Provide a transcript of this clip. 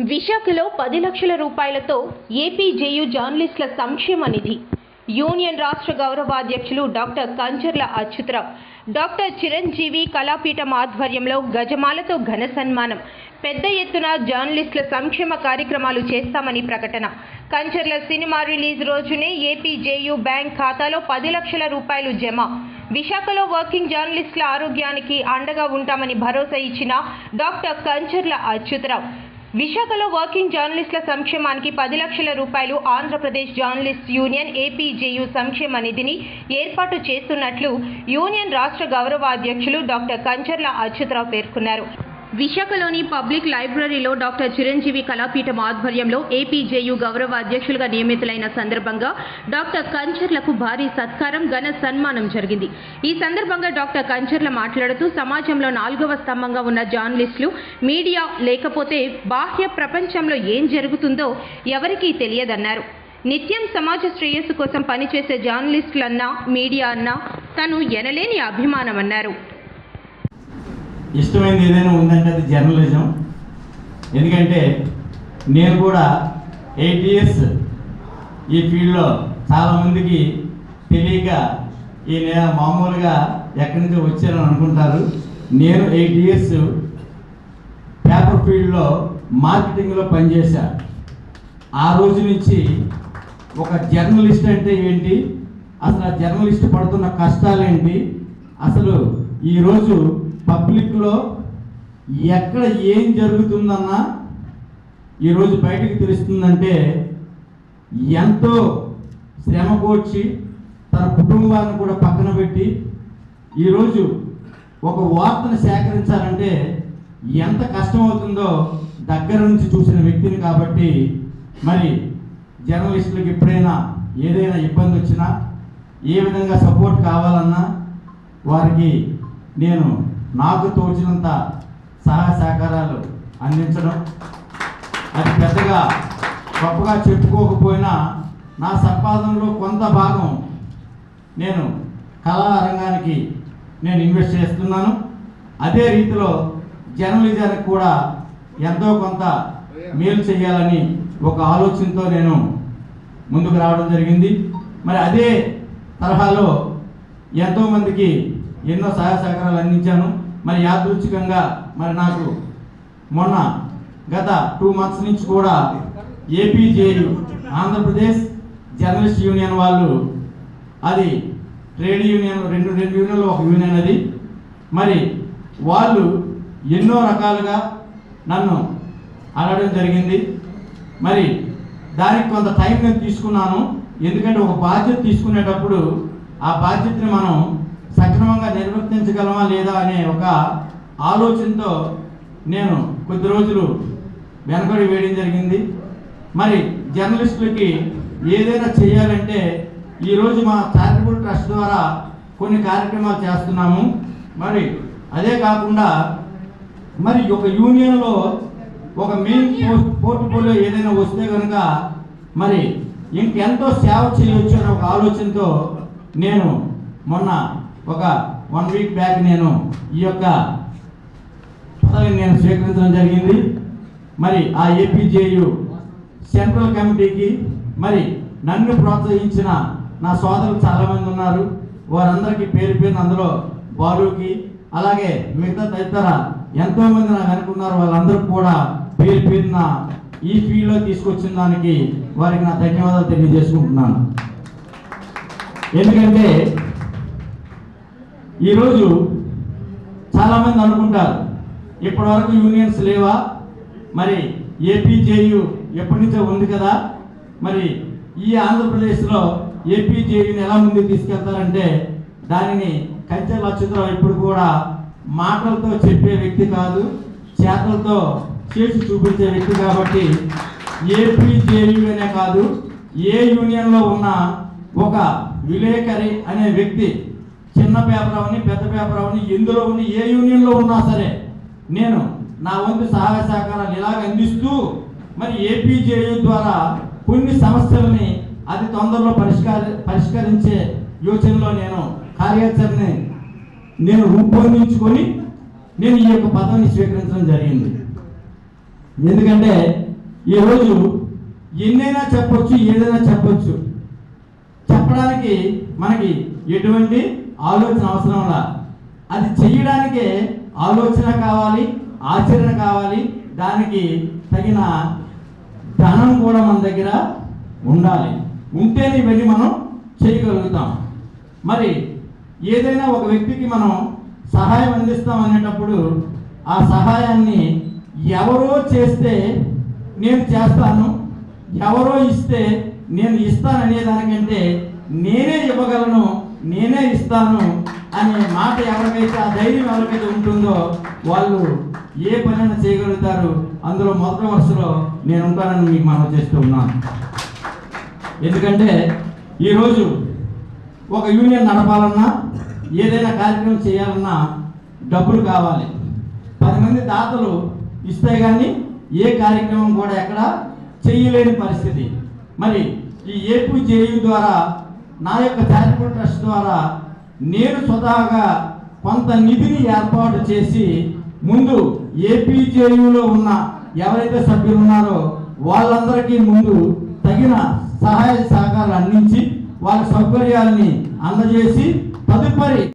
విశాఖలో పది లక్షల రూపాయలతో ఏపీజేయు జర్నలిస్టుల సంక్షేమ నిధి. యూనియన్ రాష్ట్ర గౌరవాధ్యక్షులు డాక్టర్ కంచర్ల అచ్యుతరావు. డాక్టర్ చిరంజీవి కళాపీఠం ఆధ్వర్యంలో గజమాలతో ఘన సన్మానం. పెద్ద ఎత్తున జర్నలిస్టుల సంక్షేమ కార్యక్రమాలు చేస్తామని ప్రకటన. కంచర్ల సినిమా రిలీజ్ రోజునే ఏపీజేయు బ్యాంక్ ఖాతాలో పది లక్షల రూపాయలు జమ. విశాఖలో వర్కింగ్ జర్నలిస్టుల ఆరోగ్యానికి అండగా ఉంటామని భరోసా ఇచ్చిన డాక్టర్ కంచర్ల అచ్యుతరావు. విశాఖలో వర్కింగ్ జర్నలిస్టుల సంక్షేమానికి పది లక్షల రూపాయలు ఆంధ్రప్రదేశ్ జర్నలిస్ట్ యూనియన్ ఏపీజేయు సంక్షేమ నిధిని ఏర్పాటు చేస్తున్నట్లు యూనియన్ రాష్ట్ర గౌరవ అధ్యక్షులు డాక్టర్ కంచర్ల అచ్యుతరావు పేర్కొన్నారు. విశాఖలోని పబ్లిక్ లైబ్రరీలో డాక్టర్ చిరంజీవి కళాపీఠం ఆధ్వర్యంలో ఏపీజేయు గౌరవ అధ్యక్షులుగా నియమితులైన సందర్భంగా డాక్టర్ కంచర్లకు భారీ సత్కారం ఘన సన్మానం జరిగింది. ఈ సందర్భంగా డాక్టర్ కంచర్ల మాట్లాడుతూ సమాజంలో నాలుగవ స్తంభంగా ఉన్న జర్నలిస్టులు మీడియా లేకపోతే బాహ్య ప్రపంచంలో ఏం జరుగుతుందో ఎవరికీ తెలియదన్నారు. నిత్యం సమాజ శ్రేయస్సు కోసం పనిచేసే జర్నలిస్టులన్నా మీడియా అన్నా తను ఎనలేని అభిమానమన్నారు. ఇష్టమైనది ఏదైనా ఉందంటే అది జర్నలిజం ఎందుకంటే నేను కూడా ఎయిట్ ఇయర్స్ ఈ ఫీల్డ్లో చాలామందికి తెలియక ఈ మామూలుగా ఎక్కడి నుంచో వచ్చారని అనుకుంటారు. నేను ఎయిట్ ఇయర్స్ పేపర్ ఫీల్డ్లో మార్కెటింగ్లో పనిచేశా. ఆ రోజు నుంచి ఒక జర్నలిస్ట్ అంటే ఏంటి? అసలు ఆ జర్నలిస్ట్ పడుతున్న కష్టాలు ఏంటి అసలు ఈరోజు పబ్లిక్లో ఎక్కడ ఏం జరుగుతుందన్నా ఈరోజు బయటకు తెలుస్తుందంటే ఎంతో శ్రమ కోర్చి తన కుటుంబాన్ని కూడా పక్కన పెట్టి ఈరోజు ఒక వార్తను సేకరించాలంటే ఎంత కష్టం అవుతుందో దగ్గర నుంచి చూసిన వ్యక్తిని కాబట్టి మరి జర్నలిస్టులకు ఎప్పుడైనా ఏదైనా ఇబ్బంది వచ్చినా ఏ విధంగా సపోర్ట్ కావాలన్నా వారికి నేను నాకు తోచినంత సహాయ సహకారాలు అందించడం. అది పెద్దగా గొప్పగా చెప్పుకోకపోయినా నా సంపాదనలో కొంత భాగం నేను కళా రంగానికి నేను ఇన్వెస్ట్ చేస్తున్నాను. అదే రీతిలో జర్నలిజానికి కూడా ఎంతో కొంత మేలు చేయాలని ఒక ఆలోచనతో నేను ముందుకు రావడం జరిగింది. మరి అదే తరహాలో ఎంతోమందికి ఎన్నో సహాయ సహకారాలు అందించాను. మరి యాదృచ్ఛికంగా మరి నాకు మొన్న గత టూ మంత్స్ నుంచి కూడా ఏపీజేయు ఆంధ్రప్రదేశ్ జర్నలిస్ట్ యూనియన్ వాళ్ళు అది ట్రేడ్ యూనియన్ రెండు రెండు యూనియన్లు ఒక యూనియన్ అది. మరి వాళ్ళు ఎన్నో రకాలుగా నన్ను అడగడం జరిగింది. మరి దానికి కొంత టైం నేను తీసుకున్నాను. ఎందుకంటే ఒక బాధ్యత తీసుకునేటప్పుడు ఆ బాధ్యతని మనం సక్రమంగా నిర్వర్తించగలమా లేదా అనే ఒక ఆలోచనతో నేను కొద్ది రోజులు వెనకడి వేయడం జరిగింది. మరి జర్నలిస్టులకి ఏదైనా చేయాలంటే ఈరోజు మా చారిటబుల్ ట్రస్ట్ ద్వారా కొన్ని కార్యక్రమాలు చేస్తున్నాము. మరి అదే కాకుండా మరి ఒక యూనియన్లో ఒక మెయిన్ పోస్ట్ పోర్ట్ఫోలియో ఏదైనా వస్తే కనుక మరి ఇంకెంతో సేవ చేయవచ్చు అనే ఒక ఆలోచనతో నేను మొన్న ఒక వన్ వీక్ బ్యాక్ నేను ఈ యొక్క పదవిని నేను స్వీకరించడం జరిగింది. మరి ఆ ఏపీజేయు సెంట్రల్ కమిటీకి మరి నన్ను ప్రోత్సహించిన నా సోదరులు చాలామంది ఉన్నారు. వారందరికీ పేరు పేరు అందులో బాలుకి అలాగే మిగతా తదితర ఎంతోమంది నాకు అనుకున్నారు. వాళ్ళందరూ కూడా పేరు పేరున ఈ ఫీల్డ్లో తీసుకొచ్చిన దానికి వారికి నా ధన్యవాదాలు తెలియజేసుకుంటున్నాను. ఎందుకంటే ఈరోజు చాలామంది అనుకుంటారు ఇప్పటివరకు యూనియన్స్ లేవా? మరి ఏపీజేయు ఎప్పటి నుంచో ఉంది కదా? మరి ఈ ఆంధ్రప్రదేశ్లో ఏపీజేయుని ఎలా ముందుకు తీసుకెళ్తారంటే దానిని కంచె లక్షత్రం ఇప్పుడు కూడా మాటలతో చెప్పే వ్యక్తి కాదు చేతలతో చేసి చూపించే వ్యక్తి కాబట్టి ఏపీజేయు అనే కాదు ఏ యూనియన్లో ఉన్న ఒక విలేకరి అనే వ్యక్తి చిన్న పేపర్ అవని పెద్ద పేపర్ అవని ఎందులో ఉని ఏ యూనియన్లో ఉన్నా సరే నేను నా వంతు సహాయ సహకారాలు ఇలాగ అందిస్తూ మరి ఏపీజేయు ద్వారా కొన్ని సమస్యలని అతి తొందరలో పరిష్కార పరిష్కరించే యోచనలో నేను కార్యాచరణని నేను రూపొందించుకొని నేను ఈ యొక్క పదవిని స్వీకరించడం జరిగింది. ఎందుకంటే ఈరోజు ఎన్నైనా చెప్పొచ్చు ఏదైనా చెప్పొచ్చు. చెప్పడానికి మనకి ఎటువంటి ఆలోచన అవసరంలా అది చేయడానికే ఆలోచన కావాలి ఆచరణ కావాలి. దానికి తగిన ధనం కూడా మన దగ్గర ఉండాలి. ఉంటేనే ఇవన్నీ మనం చేయగలుగుతాం. మరి ఏదైనా ఒక వ్యక్తికి మనం సహాయం అందిస్తాం అనేటప్పుడు ఆ సహాయాన్ని ఎవరో చేస్తే నేను చేస్తాను ఎవరో ఇస్తే నేను ఇస్తాననే దానికంటే నేనే ఇవ్వగలను నేనే ఇస్తాను అనే మాట ఎవరికైతే ఆ ధైర్యం ఎవరికైతే ఉంటుందో వాళ్ళు ఏ పనైనా చేయగలుగుతారు. అందులో మొదటి వరుసలో నేను ఉంటానని మీకు మనం చేస్తూ ఉన్నాను ఎందుకంటే ఈరోజు ఒక యూనియన్ నడపాలన్నా ఏదైనా కార్యక్రమం చేయాలన్నా డబ్బులు కావాలి. పది మంది దాతలు ఇస్తే కానీ ఏ కార్యక్రమం కూడా ఎక్కడ చేయలేని పరిస్థితి. మరి ఈ ఏపీ చేయు ద్వారా నా యొక్క చారిటబుల్ ట్రస్ట్ ద్వారా నేను స్వతహాగా కొంత నిధిని ఏర్పాటు చేసి ముందు ఏపీజేయులో ఉన్న ఎవరైతే సభ్యులు ఉన్నారో వాళ్ళందరికీ ముందు తగిన సహాయ సహకారాలు అందించి వాళ్ళ సౌకర్యాలని అందజేసి తదుపరి